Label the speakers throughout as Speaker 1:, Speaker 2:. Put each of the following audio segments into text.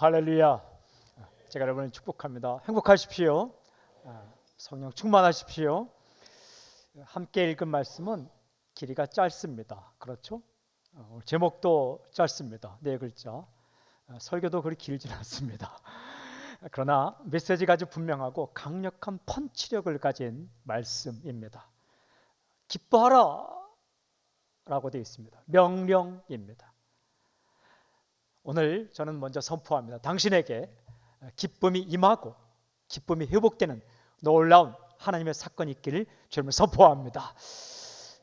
Speaker 1: 할렐루야. 제가 여러분을 축복합니다. 행복하십시오. 아, 성령 충만하십시오. 함께 읽은 말씀은 길이가 짧습니다. 그렇죠? 어, 제목도 짧습니다. 네 글자. 아, 설교도 그리 길진 않습니다. 그러나 메시지가 아주 분명하고 강력한 펀치력을 가진 말씀입니다. 기뻐하라 라고 되어 있습니다. 명령입니다. 오늘 저는 먼저 선포합니다. 당신에게 기쁨이 임하고 기쁨이 회복되는 놀라운 하나님의 사건이 있기를 주님을 선포합니다.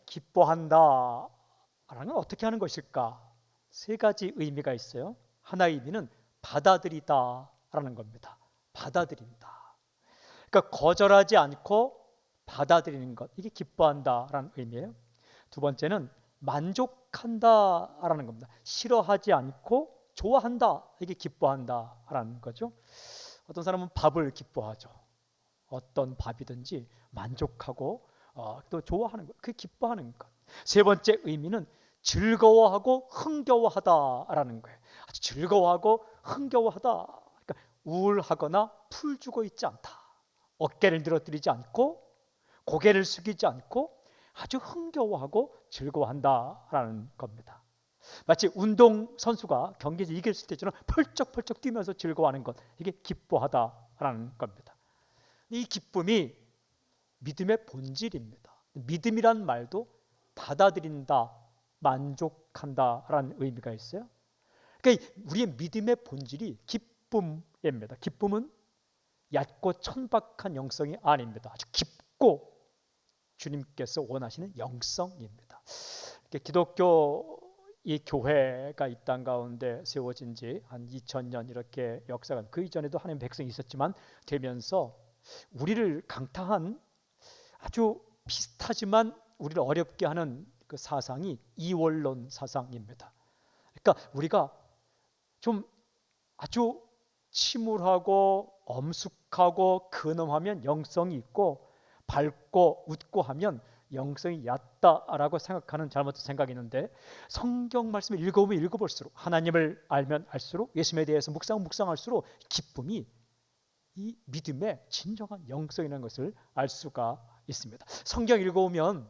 Speaker 1: 기뻐한다 라는 건 어떻게 하는 것일까? 세 가지 의미가 있어요. 하나의 의미는 받아들이다 라는 겁니다. 받아들인다. 그러니까 거절하지 않고 받아들이는 것. 이게 기뻐한다 라는 의미예요. 두 번째는 만족한다 라는 겁니다. 싫어하지 않고 좋아한다. 이게 기뻐한다 라는 거죠. 어떤 사람은 밥을 기뻐하죠. 어떤 밥이든지 만족하고 어, 또 좋아하는 것. 그게 기뻐하는 것. 세 번째 의미는 즐거워하고 흥겨워하다라는 거예요. 아주 즐거워하고 흥겨워하다. 그러니까 우울하거나 풀 주고 있지 않다. 어깨를 늘어뜨리지 않고 고개를 숙이지 않고 아주 흥겨워하고 즐거워한다라는 겁니다. 마치 운동 선수가 경기에서 이길 때처럼 펄쩍펄쩍 뛰면서 즐거워하는 것 이게 기뻐하다라는 겁니다. 이 기쁨이 믿음의 본질입니다. 믿음이란 말도 받아들인다, 만족한다라는 의미가 있어요. 그러니까 우리의 믿음의 본질이 기쁨입니다. 기쁨은 얕고 천박한 영성이 아닙니다. 아주 깊고 주님께서 원하시는 영성입니다. 기독교 이 교회가 이 땅 가운데 세워진 지 한 2000년 이렇게 역사가 그 이전에도 하나님 백성이 있었지만 되면서 우리를 강타한 아주 비슷하지만 우리를 어렵게 하는 그 사상이 이원론 사상입니다. 그러니까 우리가 좀 아주 침울하고 엄숙하고 근엄하면 영성이 있고 밝고 웃고 하면 영성이 얕다라고 생각하는 잘못된 생각이 있는데 성경 말씀을 읽어보면 읽어볼수록 하나님을 알면 알수록 예수님에 대해서 묵상 묵상할수록 기쁨이 이 믿음의 진정한 영성이라는 것을 알 수가 있습니다. 성경 읽어보면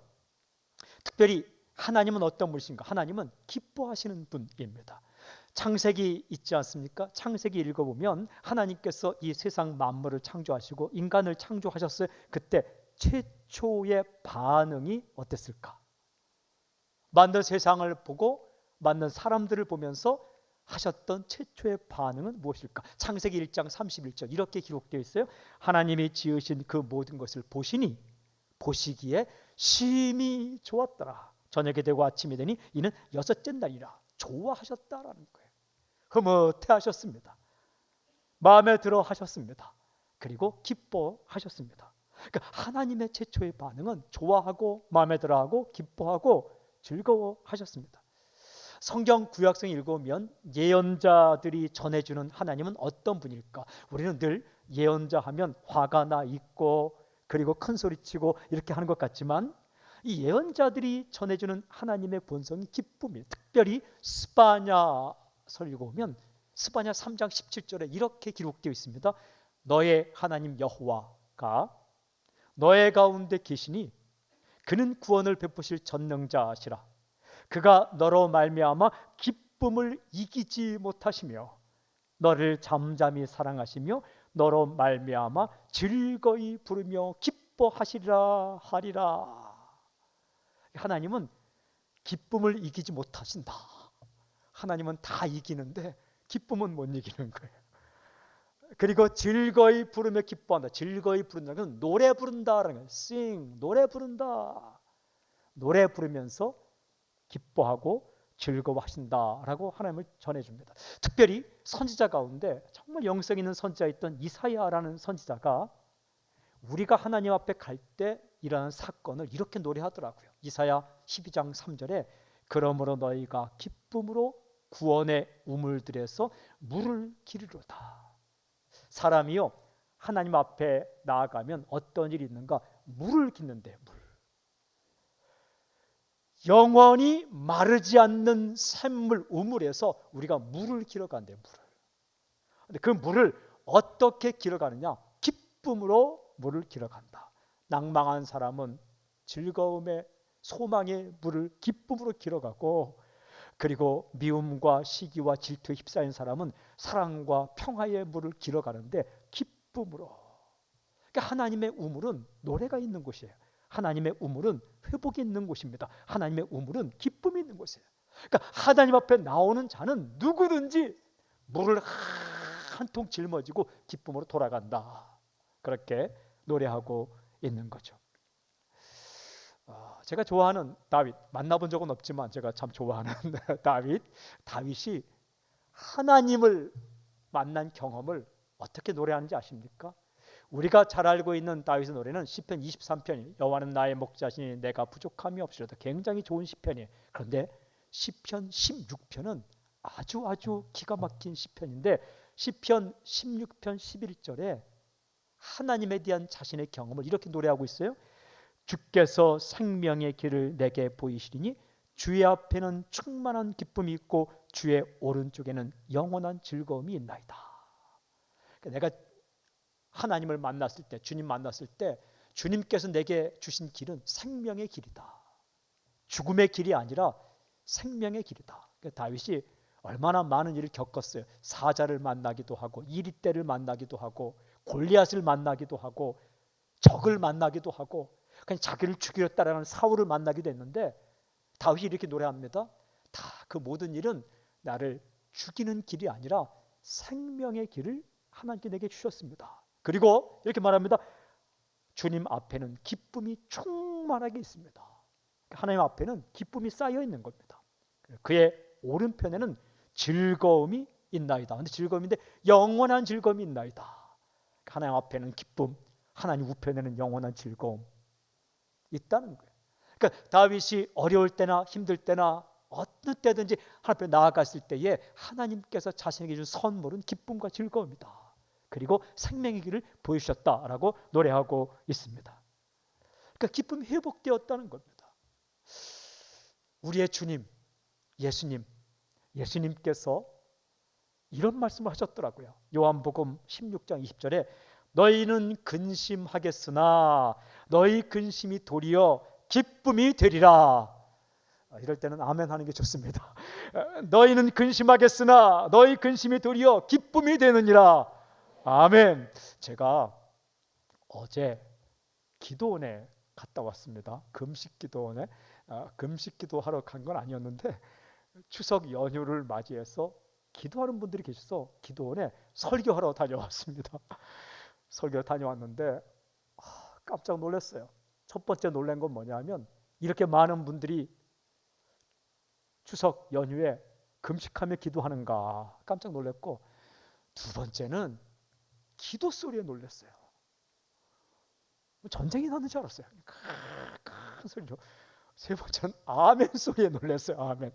Speaker 1: 특별히 하나님은 어떤 분이신가? 하나님은 기뻐하시는 분입니다. 창세기 있지 않습니까? 창세기 읽어보면 하나님께서 이 세상 만물을 창조하시고 인간을 창조하셨어요. 그때 최초의 반응이 어땠을까? 만든 세상을 보고 만든 사람들을 보면서 하셨던 최초의 반응은 무엇일까? 창세기 1장 31절 이렇게 기록되어 있어요. 하나님이 지으신 그 모든 것을 보시니 보시기에 심히 좋았더라. 저녁이 되고 아침이 되니 이는 여섯째 날이라 좋아하셨다라는 거예요. 흐뭇해 하셨습니다. 마음에 들어 하셨습니다. 그리고 기뻐하셨습니다. 그러니까 하나님의 최초의 반응은 좋아하고 마음에 들어하고 기뻐하고 즐거워하셨습니다. 성경 구약성 읽으면 예언자들이 전해주는 하나님은 어떤 분일까? 우리는 늘 예언자 하면 화가 나 있고 그리고 큰 소리치고 이렇게 하는 것 같지만 이 예언자들이 전해주는 하나님의 본성이 기쁨이에요. 특별히 스바냐서를 읽으면 스바냐 3장 17절에 이렇게 기록되어 있습니다. 너의 하나님 여호와가 너의 가운데 계시니 그는 구원을 베푸실 전능자시라. 그가 너로 말미암아 기쁨을 이기지 못하시며 너를 잠잠히 사랑하시며 너로 말미암아 즐거이 부르며 기뻐하시리라 하리라. 하나님은 기쁨을 이기지 못하신다. 하나님은 다 이기는데 기쁨은 못 이기는 거예요. 그리고 즐거이 부르며 기뻐한다. 즐거이 부른다는 건 노래 부른다라는 거예요. sing 노래 부른다. 노래 부르면서 기뻐하고 즐거워하신다라고 하나님을 전해줍니다. 특별히 선지자 가운데 정말 영성 있는 선지자였던 이사야라는 선지자가 우리가 하나님 앞에 갈 때 일어나는 사건을 이렇게 노래하더라고요. 이사야 12장 3절에 그러므로 너희가 기쁨으로 구원의 우물들에서 물을 기르로다. 사람이요 하나님 앞에 나아가면 어떤 일이 있는가? 물을 깃는데 물. 영원히 마르지 않는 샘물 우물에서 우리가 물을 길어간대 물을. 근데 그 물을 어떻게 길어가느냐? 기쁨으로 물을 길어간다. 낭망한 사람은 즐거움의 소망의 물을 기쁨으로 길어가고 그리고 미움과 시기와 질투에 휩싸인 사람은 사랑과 평화의 물을 길어가는데 기쁨으로. 그러니까 하나님의 우물은 노래가 있는 곳이에요. 하나님의 우물은 회복이 있는 곳입니다. 하나님의 우물은 기쁨이 있는 곳이에요. 그러니까 하나님 앞에 나오는 자는 누구든지 물을 한 통 짊어지고 기쁨으로 돌아간다. 그렇게 노래하고 있는 거죠. 어, 제가 좋아하는 다윗 만나본 적은 없지만 제가 참 좋아하는 다윗 다윗이 하나님을 만난 경험을 어떻게 노래하는지 아십니까? 우리가 잘 알고 있는 다윗의 노래는 시편 23편이 여호와는 나의 목자시니 내가 부족함이 없으리다 굉장히 좋은 시편이에요. 그런데 시편 16편은 아주 아주 기가 막힌 시편인데 시편 16편 11절에 하나님에 대한 자신의 경험을 이렇게 노래하고 있어요. 주께서 생명의 길을 내게 보이시리니 주의 앞에는 충만한 기쁨이 있고 주의 오른쪽에는 영원한 즐거움이 있나이다. 그러니까 내가 하나님을 만났을 때, 주님 만났을 때 주님께서 내게 주신 길은 생명의 길이다. 죽음의 길이 아니라 생명의 길이다. 그러니까 다윗이 얼마나 많은 일을 겪었어요. 사자를 만나기도 하고 이리떼를 만나기도 하고 골리앗을 만나기도 하고 적을 만나기도 하고 그냥 자기를 죽이렸다라는 사울을 만나기도 했는데 다윗이 이렇게 노래합니다. 다 그 모든 일은 나를 죽이는 길이 아니라 생명의 길을 하나님께 내게 주셨습니다. 그리고 이렇게 말합니다. 주님 앞에는 기쁨이 충만하게 있습니다. 하나님 앞에는 기쁨이 쌓여 있는 겁니다. 그의 오른편에는 즐거움이 있나이다. 근데 즐거움인데 영원한 즐거움이 있나이다. 하나님 앞에는 기쁨, 하나님 우편에는 영원한 즐거움 있다는 거예요. 그러니까 다윗이 어려울 때나 힘들 때나 어느 때든지 하나님 앞에 나아갔을 때에 하나님께서 자신에게 준 선물은 기쁨과 즐거움이다. 그리고 생명의 길을 보여주셨다라고 노래하고 있습니다. 그러니까 기쁨이 회복되었다는 겁니다. 우리의 주님, 예수님, 예수님께서 이런 말씀을 하셨더라고요. 요한복음 16장 20절에 너희는 근심하겠으나 너희 근심이 도리어 기쁨이 되리라. 이럴 때는 아멘 하는 게 좋습니다. 너희는 근심하겠으나 너희 근심이 도리어 기쁨이 되느니라. 아멘. 제가 어제 기도원에 갔다 왔습니다. 금식 기도원에 아, 금식 기도하러 간 건 아니었는데 추석 연휴를 맞이해서 기도하는 분들이 계셔서 기도원에 설교하러 다녀왔습니다. 설교 다녀왔는데 아, 깜짝 놀랐어요. 첫 번째 놀란 건 뭐냐면 이렇게 많은 분들이 추석 연휴에 금식하며 기도하는가 깜짝 놀랐고 두 번째는 기도 소리에 놀랐어요. 뭐 전쟁이 나는 줄 알았어요. 큰 소리로. 세 번째는 아멘 소리에 놀랐어요. 아멘.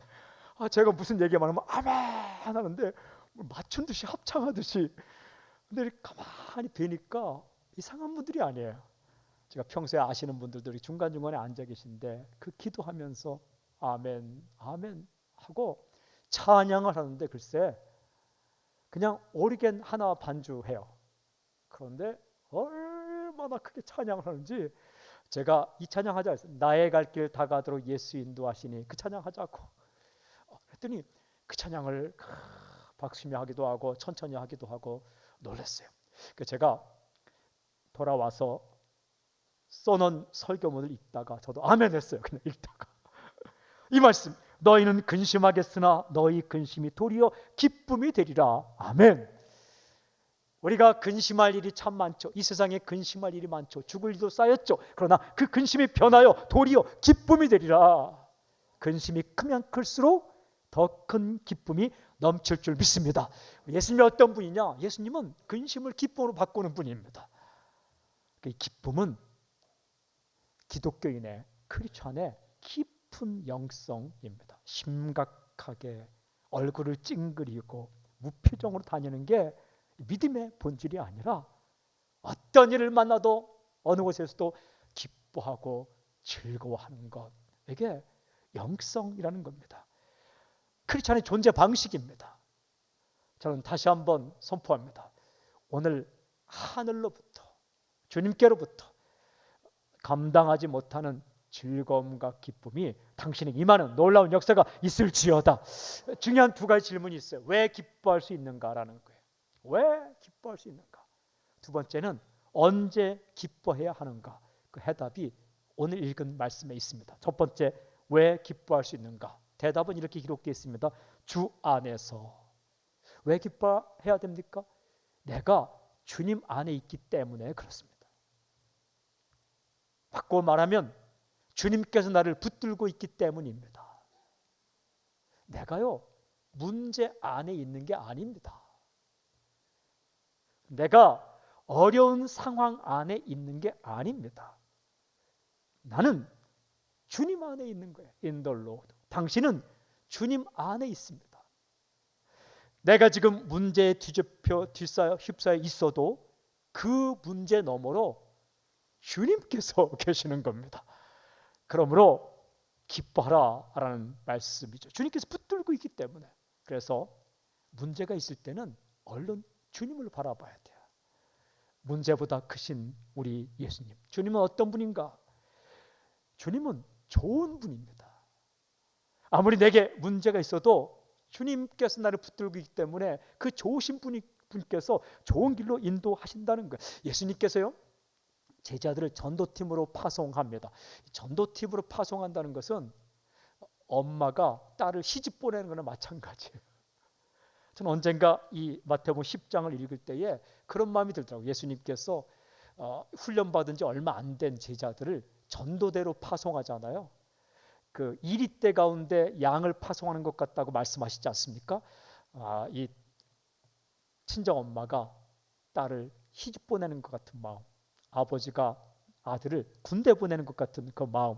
Speaker 1: 아 제가 무슨 얘기 많으면 아멘 하는데 뭐 맞춘 듯이 합창하듯이. 근데 가만히 뵈니까 이상한 분들이 아니에요. 제가 평소에 아시는 분들도 중간 중간에 앉아 계신데 그 기도하면서 아멘 아멘 하고 찬양을 하는데 글쎄 그냥 오리겐 하나 반주해요. 그런데 얼마나 크게 찬양을 하는지 제가 이 찬양 하자 했어요. 나의 갈 길 다가도록 예수 인도하시니 그 찬양 하자고. 어, 그랬더니 그 찬양을 박수며 하기도 하고 천천히 하기도 하고 놀랐어요. 그 제가 돌아와서 써놓은 설교문을 읽다가 저도 아멘 했어요. 그냥 읽다가 이 말씀 너희는 근심하겠으나 너희 근심이 도리어 기쁨이 되리라. 아멘. 우리가 근심할 일이 참 많죠. 이 세상에 근심할 일이 많죠. 죽을 일도 쌓였죠. 그러나 그 근심이 변하여 도리어 기쁨이 되리라. 근심이 크면 클수록 더 큰 기쁨이 넘칠 줄 믿습니다. 예수님이 어떤 분이냐? 예수님은 근심을 기쁨으로 바꾸는 분입니다. 그 기쁨은 기독교인의 크리스천의 깊은 영성입니다. 심각하게 얼굴을 찡그리고 무표정으로 다니는 게 믿음의 본질이 아니라 어떤 일을 만나도 어느 곳에서도 기뻐하고 즐거워하는 것 이게 영성이라는 겁니다. 크리스천의 존재 방식입니다. 저는 다시 한번 선포합니다. 오늘 하늘로부터 주님께로부터 감당하지 못하는 즐거움과 기쁨이 당신에게 임하는 놀라운 역사가 있을지어다. 중요한 두 가지 질문이 있어요. 왜 기뻐할 수 있는가라는 거예요. 왜 기뻐할 수 있는가? 두 번째는 언제 기뻐해야 하는가? 그 해답이 오늘 읽은 말씀에 있습니다. 첫 번째, 왜 기뻐할 수 있는가? 대답은 이렇게 기록되어 있습니다. 주 안에서. 왜 기뻐해야 됩니까? 내가 주님 안에 있기 때문에 그렇습니다. 바꿔 말하면 주님께서 나를 붙들고 있기 때문입니다. 내가요, 문제 안에 있는 게 아닙니다. 내가 어려운 상황 안에 있는 게 아닙니다. 나는 주님 안에 있는 거예요. In the. 당신은 주님 안에 있습니다. 내가 지금 문제에 뒤집혀 뒤싸여 휩싸여 있어도 그 문제 너머로 주님께서 계시는 겁니다. 그러므로 기뻐하라라는 말씀이죠. 주님께서 붙들고 있기 때문에 그래서 문제가 있을 때는 얼른 주님을 바라봐야 돼요. 문제보다 크신 우리 예수님. 주님은 어떤 분인가? 주님은 좋은 분입니다. 아무리 내게 문제가 있어도 주님께서 나를 붙들고 있기 때문에 그 좋으신 분이 분께서 좋은 길로 인도하신다는 거예요. 예수님께서요. 제자들을 전도팀으로 파송합니다. 전도팀으로 파송한다는 것은 엄마가 딸을 시집 보내는 거나 마찬가지예요. 저는 언젠가 이 마태복음 10장을 읽을 때에 그런 마음이 들더라고요. 예수님께서 어, 훈련 받은 지 얼마 안 된 제자들을 전도대로 파송하잖아요. 그 이리때 가운데 양을 파송하는 것 같다고 말씀하시지 않습니까? 아, 이 친정 엄마가 딸을 시집 보내는 것 같은 마음, 아버지가 아들을 군대 보내는 것 같은 그 마음.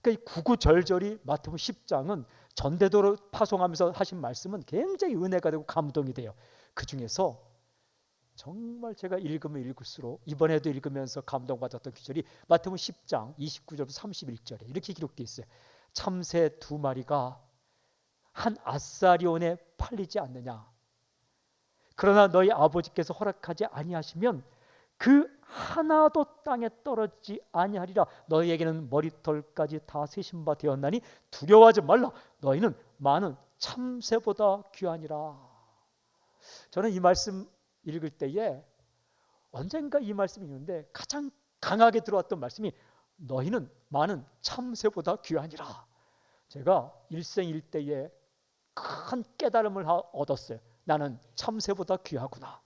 Speaker 1: 그러니까 이 구구절절이 마태복음 10장은 전대도로 파송하면서 하신 말씀은 굉장히 은혜가 되고 감동이 돼요. 그 중에서 정말 제가 읽으면 읽을수록 이번에도 읽으면서 감동받았던 기절이 마태복음 10장 29절부터 31절에 이렇게 기록되어 있어요. 참새 두 마리가 한 아사리온에 팔리지 않느냐. 그러나 너희 아버지께서 허락하지 아니하시면 그 하나도 땅에 떨어지지 아니하리라. 너희에게는 머리털까지 다 세신 바 되었나니 두려워하지 말라. 너희는 많은 참새보다 귀하니라. 저는 이 말씀 읽을 때에 언젠가 이 말씀이 있는데 가장 강하게 들어왔던 말씀이 너희는 많은 참새보다 귀하니라. 제가 일생일대에 큰 깨달음을 얻었어요. 나는 참새보다 귀하구나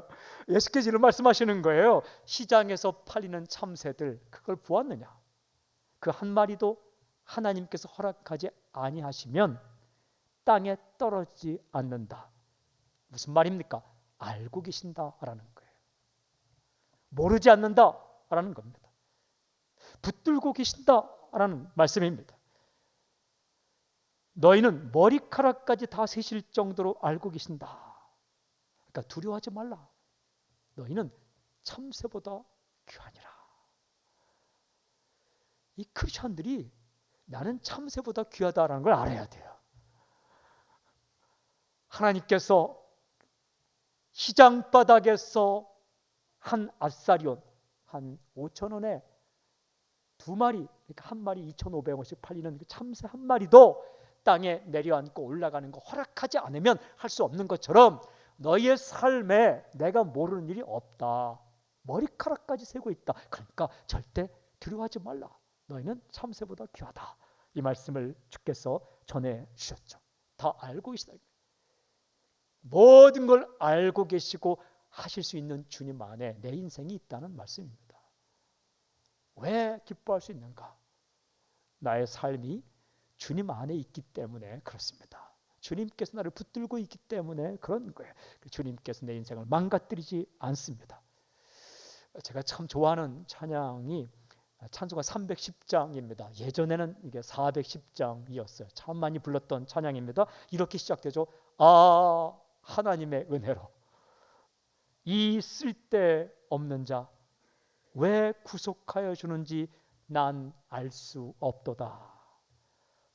Speaker 1: 예수께서 이런 말씀하시는 거예요. 시장에서 팔리는 참새들 그걸 보았느냐? 그 한 마리도 하나님께서 허락하지 아니하시면 땅에 떨어지지 않는다. 무슨 말입니까? 알고 계신다라는 거예요. 모르지 않는다라는 겁니다. 붙들고 계신다라는 말씀입니다. 너희는 머리카락까지 다 세실 정도로 알고 계신다. 그러니까 두려워하지 말라. 너희는 참새보다 귀하니라. 이 크리스천들이 나는 참새보다 귀하다라는 걸 알아야 돼요. 하나님께서 시장 바닥에서 한 아사리온 한 5천 원에 두 마리 그러니까 한 마리 2,500원씩 팔리는 그 참새 한 마리도 땅에 내려앉고 올라가는 거 허락하지 않으면 할 수 없는 것처럼 너희의 삶에 내가 모르는 일이 없다. 머리카락까지 세고 있다. 그러니까 절대 두려워하지 말라. 너희는 참새보다 귀하다. 이 말씀을 주께서 전해 주셨죠. 다 알고 계시다. 모든 걸 알고 계시고 하실 수 있는 주님 안에 내 인생이 있다는 말씀입니다. 왜 기뻐할 수 있는가? 나의 삶이 주님 안에 있기 때문에 그렇습니다. 주님께서 나를 붙들고 있기 때문에 그런 거예요. 그 주님께서 내 인생을 망가뜨리지 않습니다. 제가 참 좋아하는 찬양이 찬송가 310장입니다. 예전에는 이게 410장이었어요. 참 많이 불렀던 찬양입니다. 이렇게 시작되죠. 아 하나님의 은혜로 이 쓸데 없는 자 왜 구속하여 주는지 난 알 수 없도다.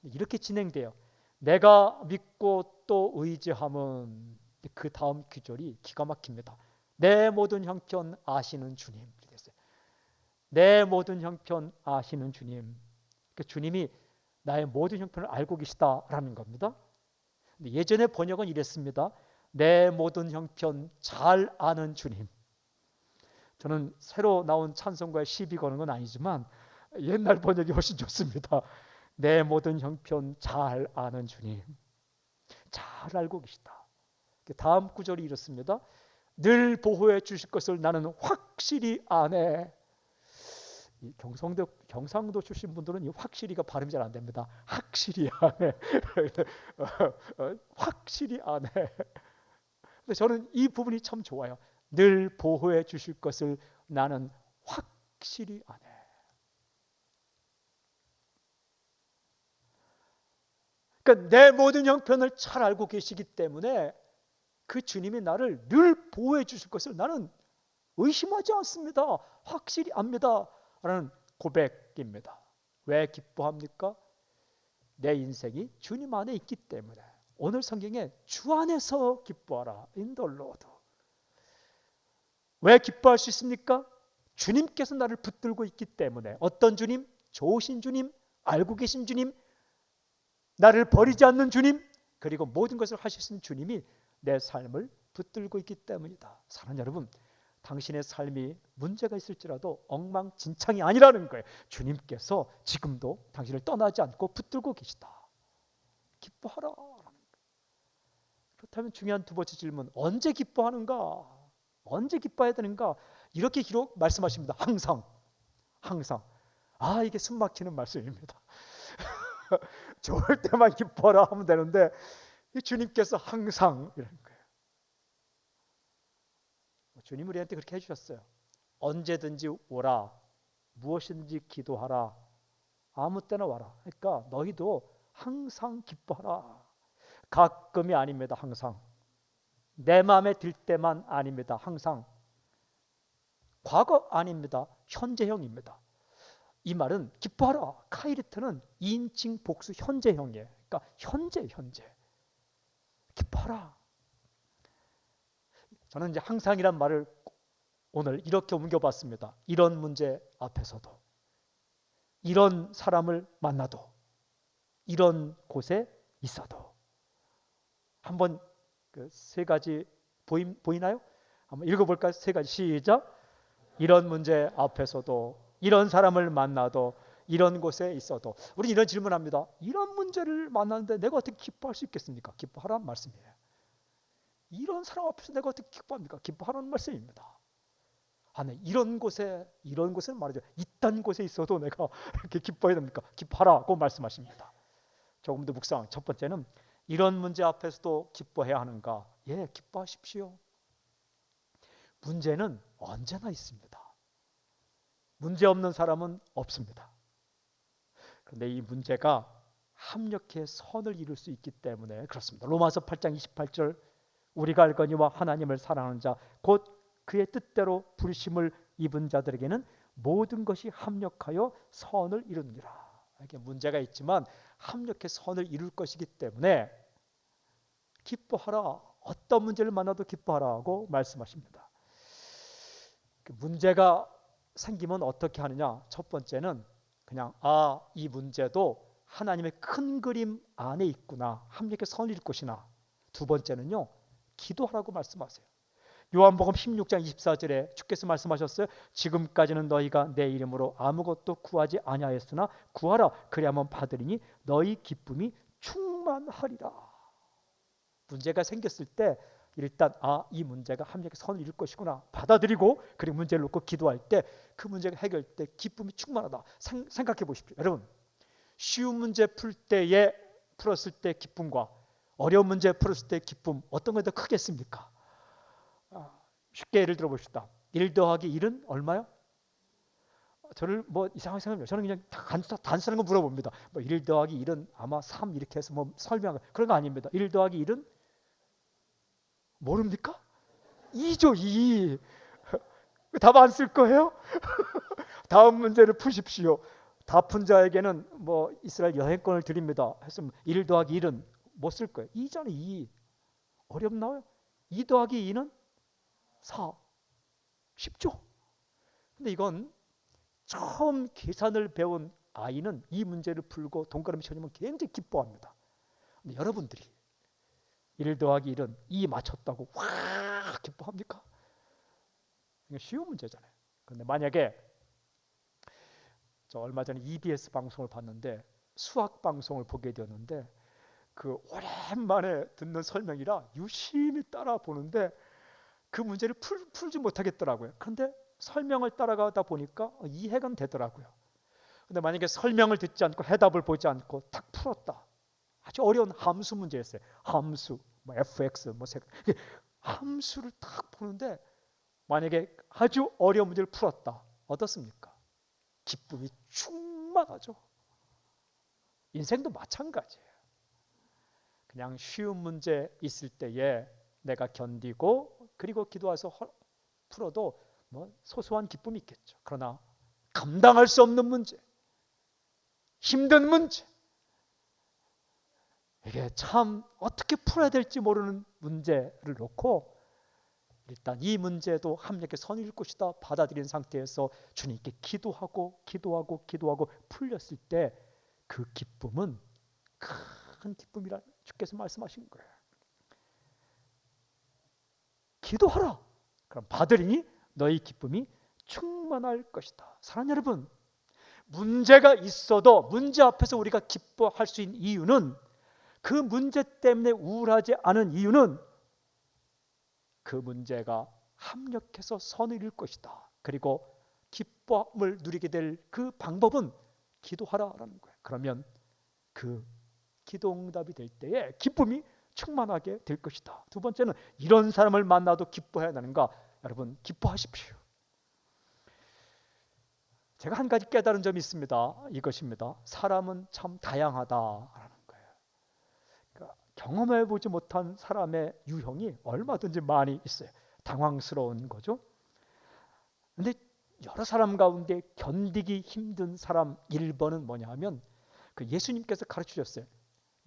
Speaker 1: 이렇게 진행돼요. 내가 믿고 또 의지함은 그 다음 귀절이 기가 막힙니다. 내 모든 형편 아시는 주님. 내 모든 형편 아시는 주님. 그 주님이 나의 모든 형편을 알고 계시다라는 겁니다. 예전에 번역은 이랬습니다. 내 모든 형편 잘 아는 주님. 저는 새로 나온 찬송가에 시비 거는 건 아니지만 옛날 번역이 훨씬 좋습니다. 내 모든 형편 잘 아는 주님. 잘 알고 계시다. 그 다음 구절이 이렇습니다. 늘 보호해 주실 것을 나는 확실히 아네. 이 경상도 출신 분들은 이 확실히가 발음이 잘안 됩니다. 확실히 아네. 어, 어, 확실히 아네. 근데 저는 이 부분이 참 좋아요. 늘 보호해 주실 것을 나는 확실히 아네. 그러니까 내 모든 형편을 잘 알고 계시기 때문에 그 주님이 나를 늘 보호해 주실 것을 나는 의심하지 않습니다. 확실히 압니다. 라는 고백입니다. 왜 기뻐합니까? 내 인생이 주님 안에 있기 때문에. 오늘 성경에 주 안에서 기뻐하라. 인덜로드. 왜 기뻐할 수 있습니까? 주님께서 나를 붙들고 있기 때문에. 어떤 주님? 좋으신 주님, 알고 계신 주님, 나를 버리지 않는 주님, 그리고 모든 것을 하시는 주님이 내 삶을 붙들고 있기 때문이다. 사랑하는 여러분, 당신의 삶이 문제가 있을지라도 엉망진창이 아니라는 거예요. 주님께서 지금도 당신을 떠나지 않고 붙들고 계시다. 기뻐하라. 그렇다면 중요한 두 번째 질문, 언제 기뻐하는가? 언제 기뻐해야 되는가? 이렇게 기록 말씀하십니다. 항상, 항상. 아 이게 숨막히는 말씀입니다. 좋을 때만 기뻐라 하면 되는데 주님께서 항상 이런 거예요. 주님 우리한테 그렇게 해주셨어요. 언제든지 오라, 무엇이든지 기도하라, 아무 때나 와라. 그러니까 너희도 항상 기뻐하라. 가끔이 아닙니다. 항상 내 마음에 들 때만 아닙니다. 항상 과거 아닙니다. 현재형입니다. 이 말은 기뻐하라. 카이리트는 인칭 복수 현재형이에요. 그러니까 현재 현재. 기뻐하라. 저는 이제 항상이란 말을 오늘 이렇게 옮겨봤습니다. 이런 문제 앞에서도 이런 사람을 만나도 이런 곳에 있어도 한번 그 세 가지 보이, 보이나요? 한번 읽어볼까요? 세 가지 시작. 이런 문제 앞에서도 이런 사람을 만나도 이런 곳에 있어도 우리 이런 질문합니다. 이런 문제를 만났는데 내가 어떻게 기뻐할 수 있겠습니까? 기뻐하라는 말씀이에요. 이런 사람 앞에서 내가 어떻게 기뻐합니까? 기뻐하라는 말씀입니다. 아, 네. 이런 곳에 이런 곳은 말이죠. 이딴 곳에 있어도 내가 이렇게 기뻐해야 됩니까? 기뻐하라고 말씀하십니다. 조금 더 묵상. 첫 번째는 이런 문제 앞에서도 기뻐해야 하는가? 예, 기뻐하십시오. 문제는 언제나 있습니다. 문제 없는 사람은 없습니다. 그런데 이 문제가 합력해 선을 이룰 수 있기 때문에 그렇습니다. 로마서 8장 28절 우리가 알거니와 하나님을 사랑하는 자 곧 그의 뜻대로 부르심을 입은 자들에게는 모든 것이 합력하여 선을 이루느니라. 이게 문제가 있지만 합력해 선을 이룰 것이기 때문에 기뻐하라. 어떤 문제를 만나도 기뻐하라고 말씀하십니다. 그 문제가 생기면 어떻게 하느냐? 첫 번째는 그냥 아, 이 문제도 하나님의 큰 그림 안에 있구나. 선을 이룰 것이나. 두 번째는요. 기도하라고 말씀하세요. 요한복음 16장 24절에 주께서 말씀하셨어요. 지금까지는 너희가 내 이름으로 아무것도 구하지 아니하였으나 구하라 그리하면 받으리니 너희 기쁨이 충만하리라. 문제가 생겼을 때 일단 아 이 문제가 합력의 선을 이룰 것이구나 받아들이고 그리고 문제를 놓고 기도할 때 그 문제가 해결될 때 기쁨이 충만하다 생, 각해 보십시오 여러분 쉬운 문제 풀 때에 풀었을 때 기쁨과 어려운 문제 풀었을 때 기쁨 어떤 게 더 크겠습니까? 아, 쉽게 예를 들어 봅시다 1 더하기 1은 얼마요? 저를 뭐 이상하게 생각해요. 저는 그냥 단순, 단순한 거 물어봅니다. 뭐1 더하기 1은 아마 3 이렇게 해서 뭐 설명 그런 거 아닙니다. 1 더하기 1은 모릅니까? 2죠 2. 답 안 쓸 거예요? 다음 문제를 푸십시오. 다 푼 자에게는 뭐 이스라엘 여행권을 드립니다. 했으면 1 더하기 1은 못 쓸 거예요. 2잖아요 2. 어렵나요? 2 더하기 2는 4. 쉽죠? 근데 이건 처음 계산을 배운 아이는 이 문제를 풀고 동그라미 쳐주면 굉장히 기뻐합니다. 여러분들이 1 더하기 1은 2 맞췄다고 와 기뻐합니까? 이거 쉬운 문제잖아요. 그런데 만약에 저 얼마 전에 EBS 방송을 봤는데 수학 방송을 보게 되었는데 그 오랜만에 듣는 설명이라 유심히 따라 보는데 그 문제를 풀, 풀지 못하겠더라고요. 그런데 설명을 따라가다 보니까 이해가 되더라고요. 근데 만약에 설명을 듣지 않고 해답을 보지 않고 탁 풀었다. 아주 어려운 함수 문제였어요. 함수, 뭐 fx, 뭐 세, 함수를 딱 보는데 만약에 아주 어려운 문제를 풀었다. 어떻습니까? 기쁨이 충만하죠. 인생도 마찬가지예요. 그냥 쉬운 문제 있을 때에 내가 견디고 그리고 기도해서 풀어도 뭐 소소한 기쁨이 있겠죠. 그러나 감당할 수 없는 문제, 힘든 문제, 이게 참 어떻게 풀어야 될지 모르는 문제를 놓고 일단 이 문제도 합력의 선일 것이다 받아들인 상태에서 주님께 기도하고 기도하고 기도하고 풀렸을 때 그 기쁨은 큰 기쁨이라 주께서 말씀하신 거예요. 기도하라. 그럼 받으리니 너희 기쁨이 충만할 것이다. 사랑하는 여러분, 문제가 있어도 문제 앞에서 우리가 기뻐할 수 있는 이유는 그 문제 때문에 우울하지 않은 이유는 그 문제가 합력해서 선을 이룰 것이다. 그리고 기쁨을 누리게 될 그 방법은 기도하라라는 거예요. 그러면 그 기도 응답이 될 때에 기쁨이 충만하게 될 것이다. 두 번째는 이런 사람을 만나도 기뻐해야 하는가? 여러분 기뻐하십시오. 제가 한 가지 깨달은 점이 있습니다. 이것입니다. 사람은 참 다양하다라는 거예요. 그러니까 경험해 보지 못한 사람의 유형이 얼마든지 많이 있어요. 당황스러운 거죠. 근데 여러 사람 가운데 견디기 힘든 사람 1번은 뭐냐면 그 예수님께서 가르쳐 주셨어요.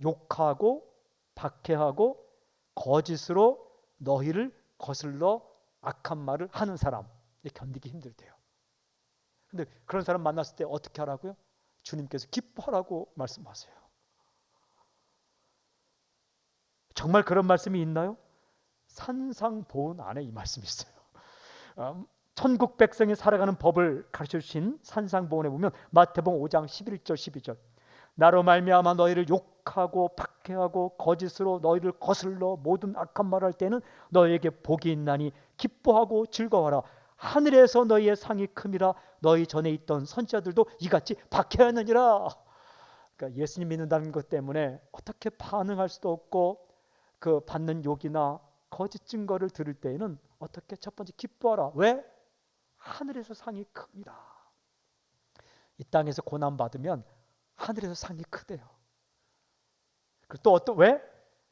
Speaker 1: 욕하고 박해하고 거짓으로 너희를 거슬러 악한 말을 하는 사람 견디기 힘들대요. 근데 그런 사람 만났을 때 어떻게 하라고요? 주님께서 기뻐하라고 말씀하세요. 정말 그런 말씀이 있나요? 산상보훈 안에 이 말씀이 있어요. 음, 천국 백성이 살아가는 법을 가르쳐 주신 산상보훈에 보면 마태복음 5장 11절 12절 나로 말미암아 너희를 욕하고 박해하고 거짓으로 너희를 거슬러 모든 악한 말할 때는 너희에게 복이 있나니 기뻐하고 즐거워하라 하늘에서 너희의 상이 큼이라 너희 전에 있던 선지자들도 이같이 박해하느니라 그러니까 예수님 믿는다는 것 때문에 어떻게 반응할 수도 없고 그 받는 욕이나 거짓 증거를 들을 때에는 어떻게 첫 번째 기뻐하라 왜? 하늘에서 상이 큽니다 이 땅에서 고난 받으면 하늘에서 상이 크대요. 또 어떤 왜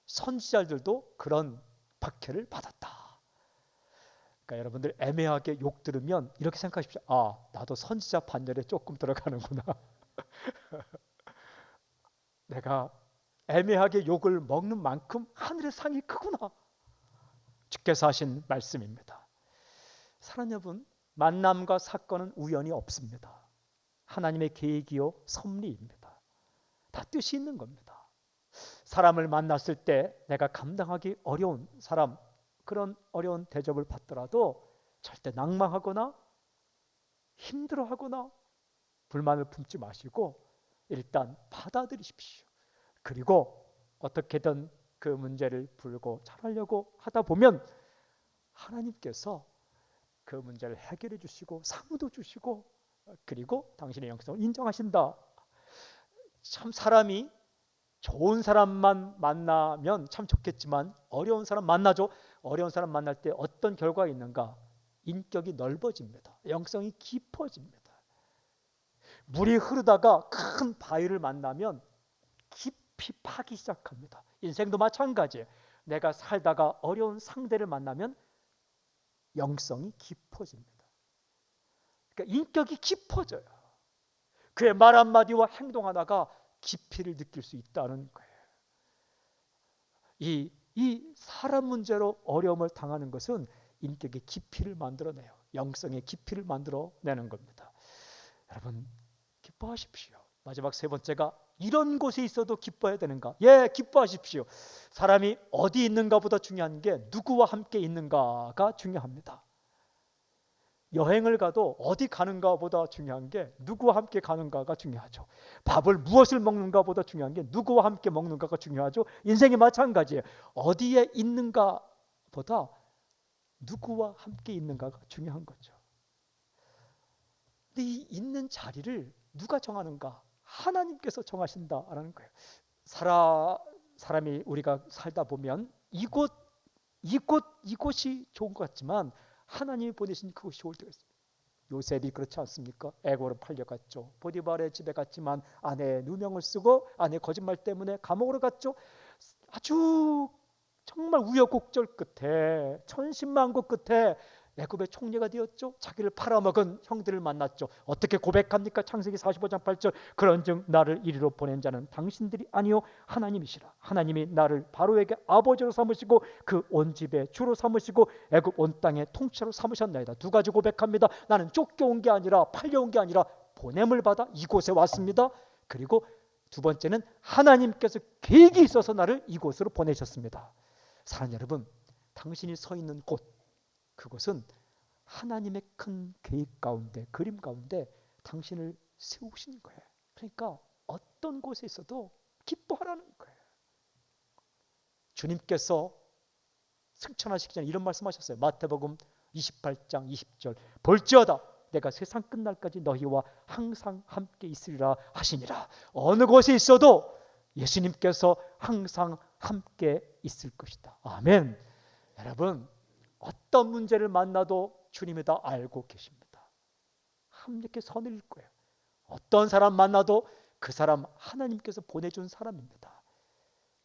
Speaker 1: 선지자들도 그런 박해를 받았다. 그러니까 여러분들 애매하게 욕 들으면 이렇게 생각하십시오. 아, 나도 선지자 반열에 조금 들어가는구나. 내가 애매하게 욕을 먹는 만큼 하늘의 상이 크구나. 주께서 하신 말씀입니다. 사랑 여러분, 만남과 사건은 우연이 없습니다. 하나님의 계획이요 섭리입니다. 다 뜻이 있는 겁니다. 사람을 만났을 때 내가 감당하기 어려운 사람 그런 어려운 대접을 받더라도 절대 낭망하거나 힘들어하거나 불만을 품지 마시고 일단 받아들이십시오. 그리고 어떻게든 그 문제를 풀고 잘하려고 하다 보면 하나님께서 그 문제를 해결해 주시고 상도 주시고 그리고 당신의 영성을 인정하신다. 참 사람이 좋은 사람만 만나면 참 좋겠지만 어려운 사람 만나죠. 어려운 사람 만날 때 어떤 결과가 있는가? 인격이 넓어집니다. 영성이 깊어집니다. 물이 흐르다가 큰 바위를 만나면 깊 이 파기 시작합니다. 인생도 마찬가지예요. 내가 살다가 어려운 상대를 만나면 영성이 깊어집니다. 그러니까 인격이 깊어져요. 그의 말 한마디와 행동 하나가 깊이를 느낄 수 있다는 거예요. 이 이 사람 문제로 어려움을 당하는 것은 인격의 깊이를 만들어내요. 영성의 깊이를 만들어내는 겁니다. 여러분 기뻐하십시오. 마지막 세 번째가 이런 곳에 있어도 기뻐해야 되는가? 예, 기뻐하십시오. 사람이 어디 있는가보다 중요한 게 누구와 함께 있는가가 중요합니다. 여행을 가도 어디 가는가보다 중요한 게 누구와 함께 가는가가 중요하죠. 밥을 무엇을 먹는가보다 중요한 게 누구와 함께 먹는가가 중요하죠. 인생이 마찬가지예요. 어디에 있는가보다 누구와 함께 있는가가 중요한 거죠. 근데 이 있는 자리를 누가 정하는가? 하나님께서 정하신다라는 거예요. 살아 사람이 우리가 살다 보면 이곳 이곳 이곳이 좋은 것 같지만 하나님이 보내신 그곳이 좋을 때가 있습니다. 요셉이 그렇지 않습니까? 애고로 팔려갔죠. 보디발의 집에 갔지만 아내의 누명을 쓰고 아내 거짓말 때문에 감옥으로 갔죠. 아주 정말 우여곡절 끝에 천신만고 끝에 애굽의 총리가 되었죠. 자기를 팔아먹은 형들을 만났죠. 어떻게 고백합니까? 창세기 45장 8절 그런즉 나를 이리로 보낸 자는 당신들이 아니요 하나님이시라. 하나님이 나를 바로에게 아버지로 삼으시고 그 온 집에 주로 삼으시고 애굽 온 땅의 통치로 삼으셨나이다. 두 가지 고백합니다. 나는 쫓겨온 게 아니라 팔려온 게 아니라 보냄을 받아 이곳에 왔습니다. 그리고 두 번째는 하나님께서 계획이 있어서 나를 이곳으로 보내셨습니다. 사랑 여러분, 당신이 서 있는 곳 그것은 하나님의 큰 계획 가운데 그림 가운데 당신을 세우신 거예요. 그러니까 어떤 곳에 있어도 기뻐하라는 거예요. 주님께서 승천하시기 전에 이런 말씀하셨어요. 마태복음 28장 20절 볼지어다 내가 세상 끝날까지 너희와 항상 함께 있으리라 하시니라. 어느 곳에 있어도 예수님께서 항상 함께 있을 것이다. 아멘. 여러분 어떤 문제를 만나도 주님이 다 알고 계십니다. 함께 선을 거예요. 어떤 사람 만나도 그 사람 하나님께서 보내준 사람입니다.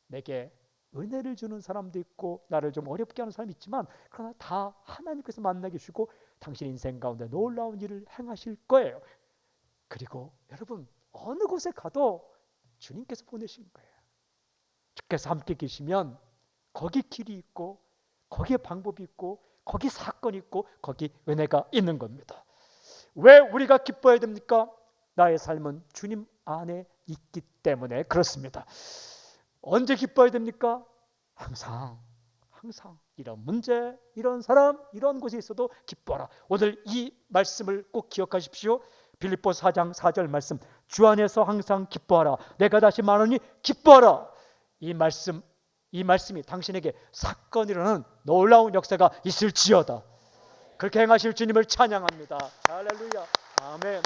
Speaker 1: 내게 은혜를 주는 사람도 있고 나를 좀 어렵게 하는 사람이 있지만 그러나 다 하나님께서 만나게 주고 당신 인생 가운데 놀라운 일을 행하실 거예요. 그리고 여러분 어느 곳에 가도 주님께서 보내신 거예요. 주께서 함께 계시면 거기 길이 있고 거기에 방법이 있고 거기 사건이 있고 거기 은혜가 있는 겁니다. 왜 우리가 기뻐해야 됩니까? 나의 삶은 주님 안에 있기 때문에 그렇습니다. 언제 기뻐해야 됩니까? 항상 항상 이런 문제, 이런 사람, 이런 곳에 있어도 기뻐라. 오늘 이 말씀을 꼭 기억하십시오. 빌립보 4장 4절 말씀. 주 안에서 항상 기뻐하라. 내가 다시 말하니 기뻐하라. 이 말씀 이 말씀이 당신에게 사건 일어나는 놀라운 역사가 있을지어다. 그렇게 행하실 주님을 찬양합니다. 할렐루야. 아멘.